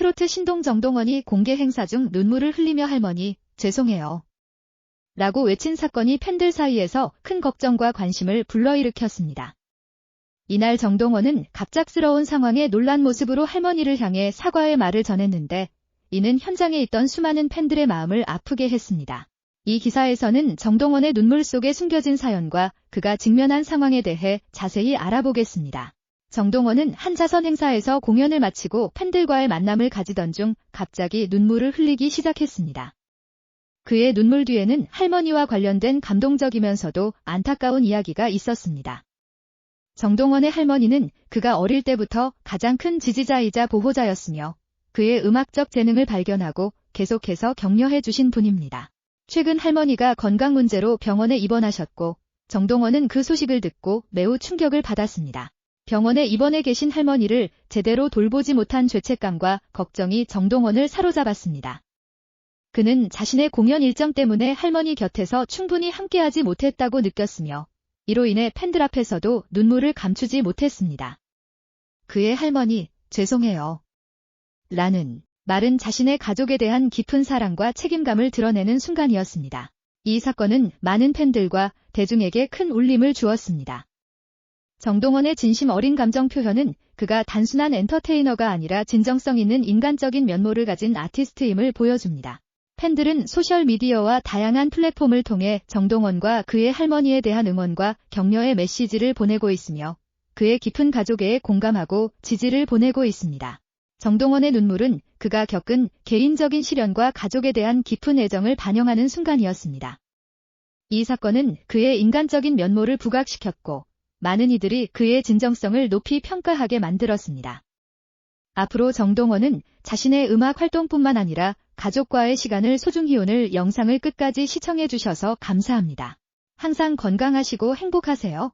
트로트 신동 정동원이 공개 행사 중 눈물을 흘리며 할머니, 죄송해요. 라고 외친 사건이 팬들 사이에서 큰 걱정과 관심을 불러일으켰습니다. 이날 정동원은 갑작스러운 상황에 놀란 모습으로 할머니를 향해 사과의 말을 전했는데 이는 현장에 있던 수많은 팬들의 마음을 아프게 했습니다. 이 기사에서는 정동원의 눈물 속에 숨겨진 사연과 그가 직면한 상황에 대해 자세히 알아보겠습니다. 정동원은 한자선 행사에서 공연을 마치고 팬들과의 만남을 가지던 중 갑자기 눈물을 흘리기 시작했습니다. 그의 눈물 뒤에는 할머니와 관련된 감동적이면서도 안타까운 이야기가 있었습니다. 정동원의 할머니는 그가 어릴 때부터 가장 큰 지지자이자 보호자였으며 그의 음악적 재능을 발견하고 계속해서 격려해 주신 분입니다. 최근 할머니가 건강 문제로 병원에 입원하셨고 정동원은 그 소식을 듣고 매우 충격을 받았습니다. 병원에 입원해 계신 할머니를 제대로 돌보지 못한 죄책감과 걱정이 정동원을 사로잡았습니다. 그는 자신의 공연 일정 때문에 할머니 곁에서 충분히 함께하지 못했다고 느꼈으며 이로 인해 팬들 앞에서도 눈물을 감추지 못했습니다. 그의 할머니, 죄송해요. 라는 말은 자신의 가족에 대한 깊은 사랑과 책임감을 드러내는 순간이었습니다. 이 사건은 많은 팬들과 대중에게 큰 울림을 주었습니다. 정동원의 진심 어린 감정 표현은 그가 단순한 엔터테이너가 아니라 진정성 있는 인간적인 면모를 가진 아티스트임을 보여줍니다. 팬들은 소셜미디어와 다양한 플랫폼을 통해 정동원과 그의 할머니에 대한 응원과 격려의 메시지를 보내고 있으며 그의 깊은 가족에 공감하고 지지를 보내고 있습니다. 정동원의 눈물은 그가 겪은 개인적인 시련과 가족에 대한 깊은 애정을 반영하는 순간이었습니다. 이 사건은 그의 인간적인 면모를 부각시켰고 많은 이들이 그의 진정성을 높이 평가하게 만들었습니다. 앞으로 정동원은 자신의 음악 활동뿐만 아니라 가족과의 시간을 소중히 오늘 영상을 끝까지 시청해 주셔서 감사합니다. 항상 건강하시고 행복하세요.